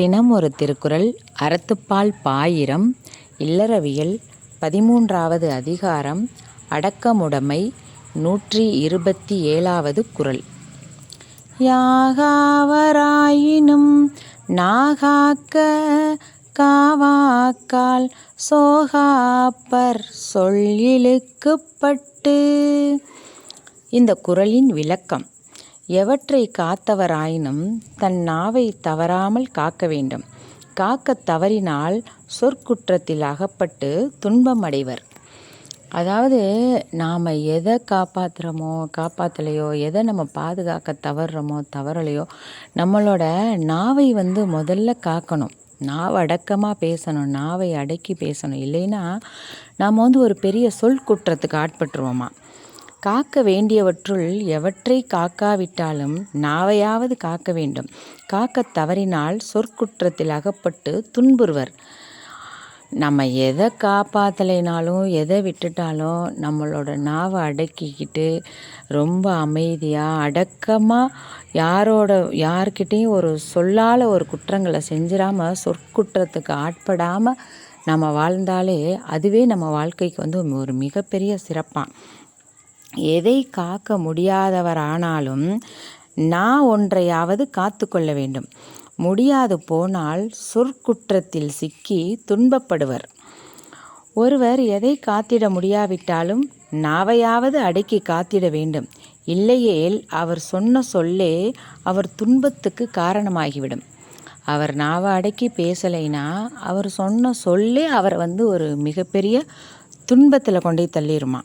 தினம் ஒரு திருக்குறள் அறத்துப்பால் பாயிரம் இல்லறவியல் பதிமூன்றாவது அதிகாரம் அடக்கமுடைமை நூற்றி இருபத்தி ஏழாவது குறள். யாகாவராயினும் நாகாக்க காவாக்கால் சோகாப்பர் சொல்லிலுக்குப்பட்டு இந்த குறளின் விளக்கம். எவற்றை காத்தவராயினும் தன் நாவை தவறாமல் காக்க வேண்டும். காக்க தவறினால் சொற்குற்றத்தில் அகப்பட்டு துன்பம் அடைவர் அதாவது நாம் எதை காப்பாற்றுறோமோ காப்பாற்றலையோ எதை நம்ம பாதுகாக்க தவறுறோமோ தவறலையோ நம்மளோட நாவை வந்து முதல்ல காக்கணும். நாவை அடக்கமாக பேசணும் நாவை அடக்கி பேசணும். இல்லைன்னா நாம் வந்து ஒரு பெரிய சொல் குற்றத்துக்கு ஆட்பட்டுருவோமா? காக்க வேண்டியவற்றுள் எவற்றை காக்காவிட்டாலும் நாவையாவது காக்க வேண்டும் காக்கத் தவறினால் சொற்குற்றத்தில் அகப்பட்டு துன்புறுவர். நம்ம எதை காப்பாற்றலைனாலும் எதை விட்டுட்டாலும் நம்மளோட நாவை அடக்கிக்கிட்டு ரொம்ப அமைதியாக அடக்கமாக யாரோட யார்கிட்டேயும் ஒரு சொல்லால் ஒரு குற்றங்களை செஞ்சிடாமல் சொற்குற்றத்துக்கு ஆட்படாமல் நம்ம வாழ்ந்தாலே அதுவே நம்ம வாழ்க்கைக்கு வந்து ஒரு மிகப்பெரிய சிறப்பாக எதை காக்க முடியாதவரானாலும் நான் ஒன்றையாவது காத்து கொள்ள வேண்டும். முடியாது போனால் சொற்குற்றத்தில் சிக்கி துன்பப்படுவர். ஒருவர் எதை காத்திட முடியாவிட்டாலும் நாவையாவது அடக்கி காத்திட வேண்டும். இல்லையேல் அவர் சொன்ன சொல்லே அவர் துன்பத்துக்கு காரணமாகிவிடும். அவர் நாவை அடக்கி பேசலைன்னா அவர் சொன்ன சொல்லே அவரை வந்து ஒரு மிகப்பெரிய துன்பத்தில் கொண்டே தள்ளிடுமா